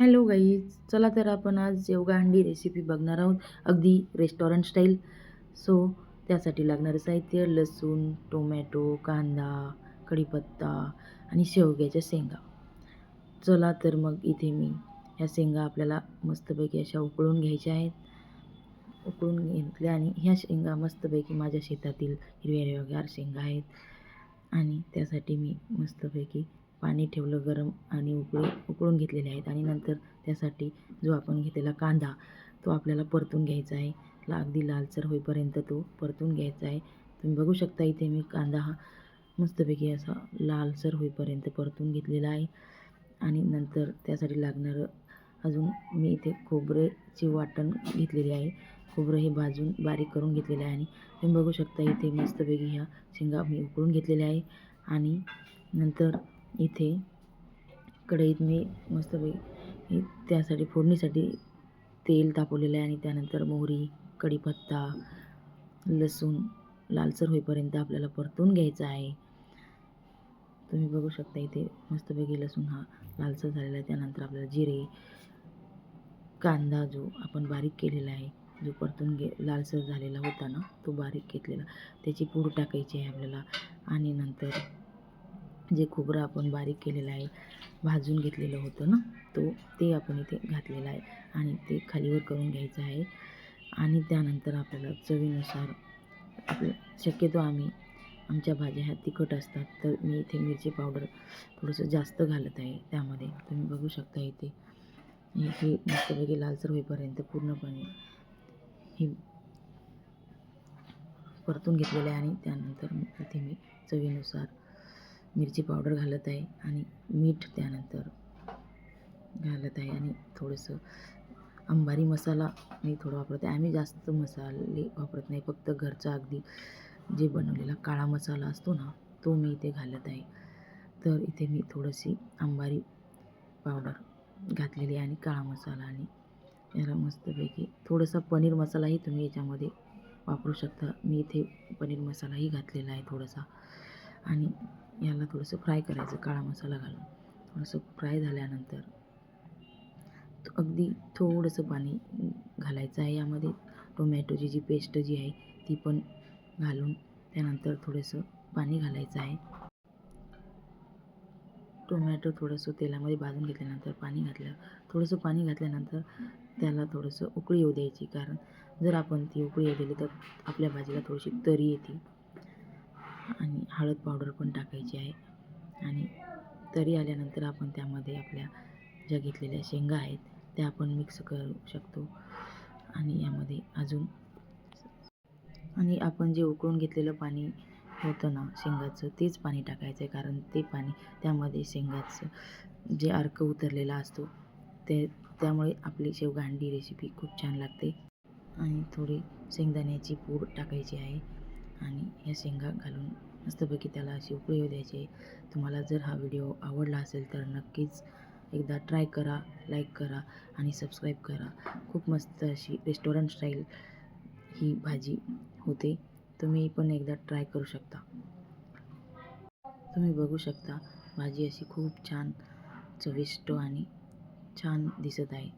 Hello guys चला तर आपण आज शेवगा अंडी रेसिपी बघणार आहोत. अगदी रेस्टॉरंट स्टाईल सो त्यासाठी लागणारं साहित्य लसूण टोमॅटो कांदा कढीपत्ता आणि शेवग्याच्या शेंगा. चला तर मग इथे मी ह्या शेंगा आपल्याला मस्तपैकी अशा उकळून घ्यायच्या आहेत. उकळून घेतल्या आणि ह्या शेंगा मस्तपैकी माझ्या शेतातील हिरव्या हिरव्यागार शेंगा आहेत. आणि त्यासाठी मी मस्तपैकी पाणी ठेवलं गरम आणि उकळी उकळून घेतलेले आहेत. आणि नंतर त्यासाठी जो आपण घेतलेला कांदा तो आपल्याला परतून घ्यायचा आहे. ला अगदी लालसर होईपर्यंत तो परतून घ्यायचा आहे. तुम्ही बघू शकता इथे मी कांदा हा मस्तपैकी असा लालसर होईपर्यंत परतून घेतलेला आहे. आणि नंतर त्यासाठी लागणारं अजून मी इथे खोबरेची वाटण घेतलेली आहे. खोबरं हे भाजून बारीक करून घेतलेलं आहे. आणि तुम्ही बघू शकता इथे मस्तपैकी ह्या शेंगा मी उकळून घेतलेल्या आहे. आणि नंतर इथे. कढईत मी मस्तपैकी त्यासाठी फोडणीसाठी तेल तापवलेलं आहे आणि त्यानंतर मोहरी कढीपत्ता लसूण लालसर होईपर्यंत आपल्याला परतून घ्यायचा आहे. तुम्ही बघू शकता इथे मस्तपैकी लसूण हा लालसर झालेला आहे. त्यानंतर आपल्याला जिरे कांदा जो आपण बारीक केलेला आहे जो परतून घे लालसर झालेला होता ना तो बारीक घेतलेला. त्याची पूड टाकायची आहे आपल्याला आणि नंतर जे खोबरं आपण बारीक केलेलं आहे भाजून घेतलेलं होतं ना तो ते आपण इथे घातलेलं आहे आणि ते खालीवर करून घ्यायचं आहे. आणि त्यानंतर आपल्याला चवीनुसार आपलं शक्यतो आम्ही आमच्या भाज्या ह्या तिखट असतात तर मी इथे मिरची पावडर थोडंसं जास्त घालत आहे त्यामध्ये. तुम्ही बघू शकता इथे. हे मस्तपैकी लालसर होईपर्यंत पूर्णपणे ही परतून घेतलेलं आहे आणि त्यानंतर इथे मी चवीनुसार मिरची पावडर घालत आहे आणि मीठ त्यानंतर घालत आहे आणि थोडंसं अंबारी मसाला मी थोडं वापरत. आहे आम्ही जास्त मसाले वापरत नाही. फक्त घरचा अगदी जे बनवलेला काळा मसाला असतो ना तो मी इथे घालत आहे. तर इथे मी थोडीशी अंबारी पावडर घातलेली आहे आणि काळा मसाला आणि याला मस्तपैकी थोडासा पनीर मसालाही तुम्ही याच्यामध्ये वापरू शकता. मी इथे पनीर मसालाही घातलेला आहे थोडासा. आणि याला थोडंसं फ्राय करायचं काळा मसाला घालून. थोडंसं फ्राय झाल्यानंतर अगदी थोडंसं पाणी घालायचं आहे. यामध्ये टोमॅटोची जी पेस्ट जी आहे ती पण घालून त्यानंतर थोडंसं पाणी घालायचं आहे. टोमॅटो थोडंसं तेलामध्ये भाजून घेतल्यानंतर पाणी घातलं. थोडंसं पाणी घातल्यानंतर त्याला थोडंसं उकळी येऊ द्यायची. कारण जर आपण ती उकळी येऊ दिली तर आपल्या भाजीला थोडीशी तरी येते. आणि हळद पावडर पण टाकायची आहे. आणि तरी आल्यानंतर आपण त्यामध्ये आपल्या ज्या घेतलेल्या शेंगा आहेत त्या आपण मिक्स करू शकतो. आणि यामध्ये अजून आणि आपण जे उकळून घेतलेलं पाणी होतं ना शेंगाचं तेच पाणी टाकायचं आहे कारण ते पाणी त्यामध्ये शेंगाचं जे अर्क उतरलेला असतो ते त्यामुळे आपली शेवगांडी रेसिपी खूप छान लागते. आणि थोडी शेंगदाण्याची पूड टाकायची आहे. आणि ह्या शेंगा घालून मस्तपैकी त्याला अशी उकळी येऊ द्यायची तुम्हाला जर हा व्हिडिओ आवडला असेल तर नक्कीच एकदा ट्राय करा लाईक करा आणि सबस्क्राईब करा. खूप मस्त अशी रेस्टॉरंट स्टाईल ही भाजी होते. तुम्ही पण एकदा ट्राय करू शकता. तुम्ही बघू शकता भाजी अशी खूप छान चविष्ट आणि छान दिसत आहे.